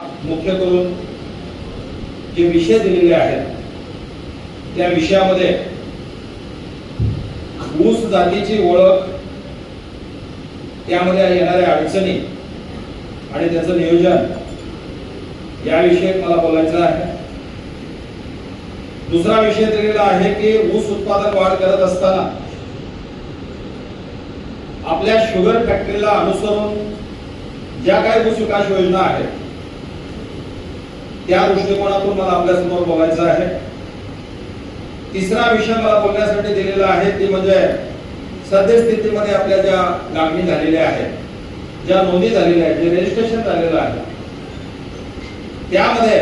मुख्य करून जे विषय दिलेले आहेत त्या विषयामध्ये ऊस जातीची ओळख त्यामध्ये येणाऱ्या अडचणी आणि त्याचं नियोजन याविषयी मला बोलायचं आहे. दुसरा विषय दिलेला आहे की ऊस उत्पादन वाढ करत असताना आपल्या शुगर फॅक्टरीला अनुसरून ज्या काही ऊस विकास योजना आहेत त्या दृष्टिकोनातून मला आपल्यासमोर बघायचं आहे. तिसरा विषय मला बोलण्यासाठी दिलेला आहे ते म्हणजे सद्यस्थितीमध्ये आपल्या ज्या लागणी झालेल्या आहेत ज्या नोंदी झालेल्या आहेत जे रजिस्ट्रेशन झालेलं आहे त्यामध्ये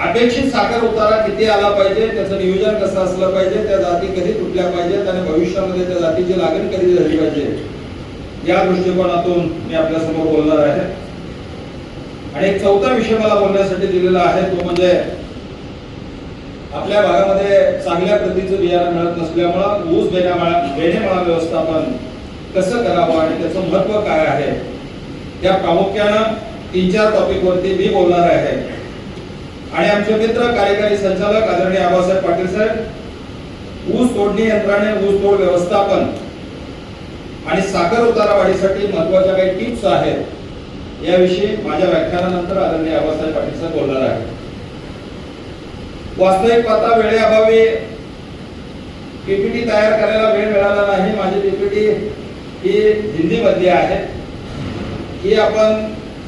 अपेक्षित साखर उतारा किती आला पाहिजे त्याचं नियोजन कसं असलं पाहिजे त्या जाती कधी तुटल्या पाहिजेत आणि भविष्यामध्ये त्या जातीची लागण कधी झाली पाहिजे या दृष्टिकोनातून मी आपल्यासमोर बोलणार आहे. आणि एक चौथा विषय मला बोलण्यासाठी दिलेला आहे तो म्हणजे आपल्या भागामध्ये चांगल्या प्रतीचं बियाणं मिळत नसल्यामुळं ऊस बेण्यामाळा बेणेमाळा व्यवस्थापन कसं करावं आणि त्याचं महत्त्व काय आहे? त्या प्रामुख्यानं तीन चार टॉपिक वरती मी बोलणार आहे. आणि आमचे मित्र कार्यकारी संचालक आदरणीय आबासाहेब पाटील साहेब ऊस तोडणी यंत्राने ऊस तोड व्यवस्थापन आणि साखर उतारा वाढीसाठी महत्त्वाच्या काही टिप्स आहेत. याविषयी माझ्या व्याख्यानानंतर आदरणीय आबासाहेब पाटील साहेब बोलणार आहे वास्तविक पाहता वेळेअभावी पीपीटी तयार करायला वेळ मिळाला नाही. माझी पीपीटी ही हिंदी मध्ये आहे. ही आपण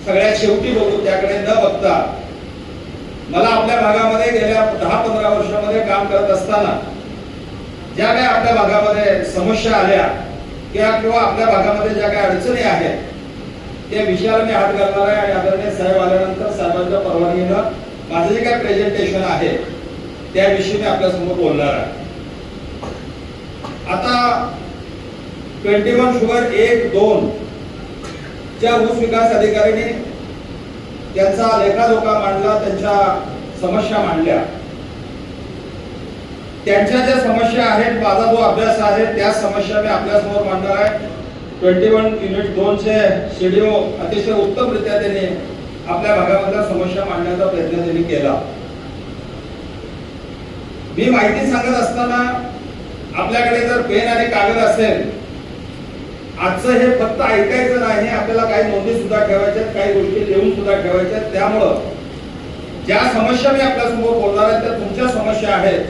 सगळ्यात शेवटी बघू त्याकडे न बघता मला आपल्या भागामध्ये गेल्या दहा पंधरा वर्षामध्ये काम करत असताना ज्या काही आपल्या भागामध्ये समस्या आल्या किंवा किंवा आपल्या भागामध्ये ज्या काही अडचणी आहेत त्या विषयाला मी हात घालणार आहे आणि आदरणीय साहेब आल्यानंतर साहेबांच्या परवानगीनं माझं जे काही प्रेझेंटेशन आहे त्याविषयी मी आपल्यासमोर बोलणार आहे. आता ट्वेंटी वन शुगर एक दोन च्या ऊस विकास अधिकाऱ्यांनी त्यांचा लेखाजोखा मांडला त्यांच्या समस्या मांडल्या. त्यांच्या ज्या समस्या आहेत माझा जो अभ्यास आहे त्या समस्या मी आपल्यासमोर मांडणार आहे. ट्वेंटी वन युनिट दोनशे चे शेड्यू अतिशय उत्तमरित्या त्यांनी आपल्या भागामधल्या समस्या मांडण्याचा प्रयत्न त्यांनी केला. मी माहिती सांगत असताना आपल्याकडे जर पेन आणि कागद असेल आजचं हे फक्त ऐकायचं नाही आपल्याला काही नोंदी सुद्धा ठेवायच्या काही गोष्टी लिहून सुद्धा ठेवायच्या त्यामुळं ज्या समस्या मी आपल्यासमोर बोलणार आहे त्या तुमच्या समस्या आहेत.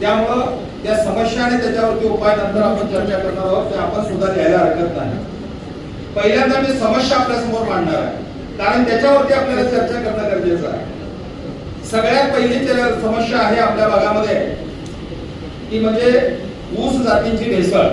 त्यामुळं त्या समस्या आणि त्याच्यावरती उपाय नंतर आपण चर्चा करणार आहोत ते आपण सुद्धा लिहायला हरकत नाही. पहिल्यांदा मी समस्या आपल्यासमोर मांडणार आहे. कारण त्याच्यावरती आपल्याला चर्चा करणं गरजेचं आहे. सगळ्यात पहिली समस्या आहे आपल्या भागामध्ये ती म्हणजे ऊस जातींची भेसळ.